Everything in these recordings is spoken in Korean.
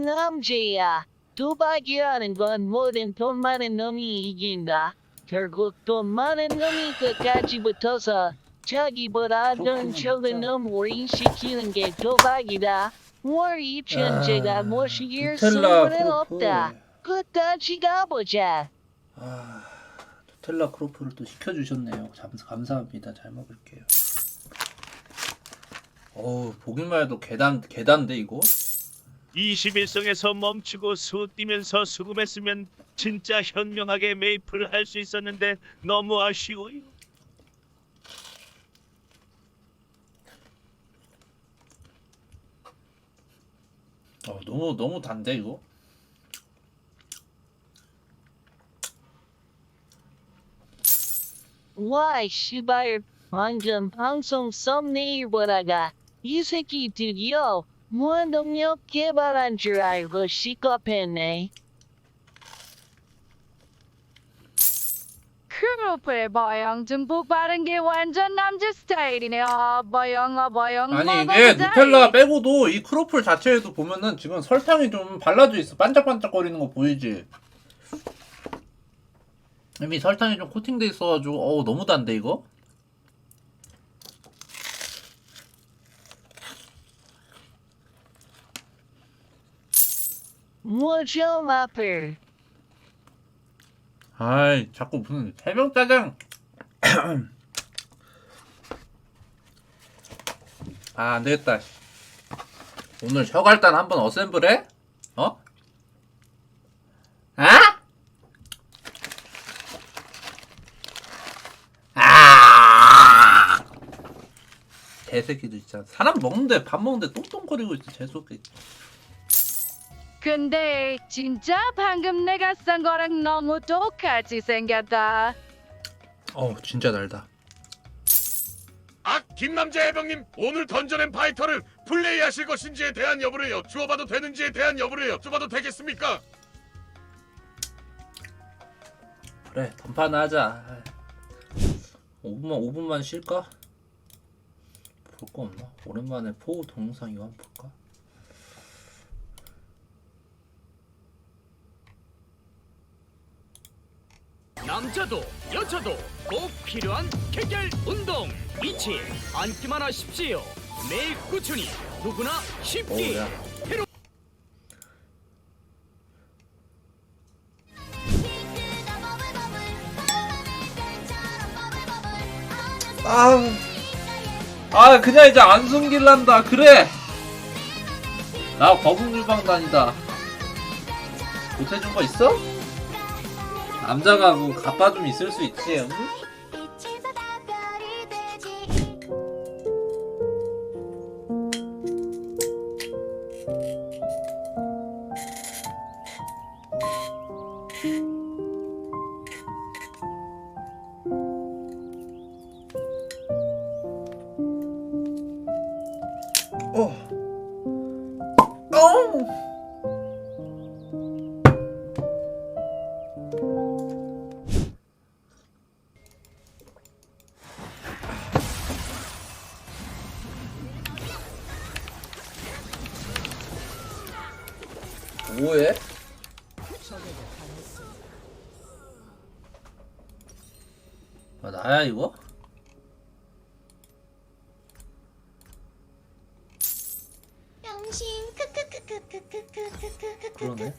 남자야. 도박이라는 건 뭐든 돈 많은 놈이 이긴다. 결국 돈 많은 놈이 끝까지 붙어서 자기보다 돈 그렇구나, 적은. 놈 오인시키는 게 도박이다. 월 입천재가 아, 모시길 누텔라. 없다. 끝까지 가보자. 아, 누텔라 크로플을 또 시켜주셨네요. 감, 감사합니다. 잘 먹을게요. 어우, 보기만 해도 계단, 계단데, 이거? 21성에서 멈추고 수 뛰면서 수금했으면 진짜 현명하게 메이플을 할 수 있었는데 너무 아쉬워요. 어, 너무, 너무 단데, 이거? 와, 씨발, 방금 방송 썸네일 보다가 이 새끼 드디어 무한동력 개발한 줄 알고 시겁했네. 크로플 버영 듬뿍 바른 게 완전 남자 스타일이네. 아 버영 아 버영 아니, 이게 먹어보자. 누텔라 빼고도 이 크로플 자체에도 보면은 지금 설탕이 좀 발라져 있어. 반짝반짝거리는 거 보이지? 이미 설탕이 좀 코팅돼 있어가지고, 어우, 너무 단데, 이거? 뭐죠, 마플? 아이 자꾸 무슨 해병짜장 아 안 되겠다 오늘 혀갈단 한번 어셈블 해? 어? 아? 아 개새끼들 진짜 사람 먹는데 밥 먹는데 똥똥거리고 있어 재수없게 근데 진짜 방금 내가 쓴 거랑 너무 똑같이 생겼다. 어우 진짜 달다 아, 김남재 해병님 오늘 던져낸 파이터를 플레이하실 것인지에 대한 여부를요. 주어봐도 되는지에 대한 여부를 여쭤봐도 되겠습니까? 그래 던파나 하자 5분만 5분만 쉴까? 볼 거 없나? 오랜만에 포우 동영상 이거 한번 볼까? 남자도 여자도 꼭 필요한 개결 운동. 이치 앉기만 하십시오. 매일 꾸준히 누구나 쉽게 어우야? 아, 아 그냥 이제 안 숨길란다. 그래. 나 거북 유방단이다. 못해준 거 있어? 남자가 뭐 가빠 좀 있을 수 있지 응? 어. 어. 뭐해? 아, 나야 이거? 병신 그러네.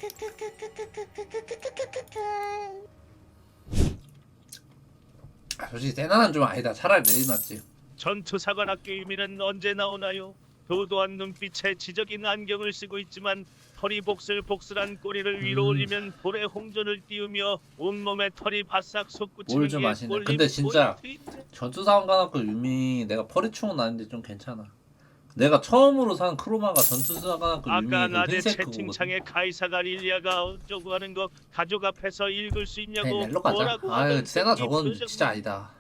아, 솔직히 세나는 좀 아니다. 차라리 내리 놨지. 전투사관학교 유미는 언제 나오나요? 도도한 눈빛에 지적인 안경을 쓰고 있지만 털이 복슬복슬한 꼬리를 위로 음. 올리면 볼에 홍전을 띄우며 온몸에 털이 바싹 솟구치는 뭘좀 게 아시네. 꼴림 근데 진짜 포인트인데. 전투사관관학교 유미 내가 퍼리충은 아닌데 좀 괜찮아. 내가 처음으로 산 크로마가 전투사관학교 유미 아까 그 낮에 흰색 그거거든. 채팅창에 카이사가 릴리아가 어쩌고 하는 거 가족 앞에서 읽을 수 있냐고 가자. 뭐라고 아유 세나 이 저건 표정. 진짜 아니다.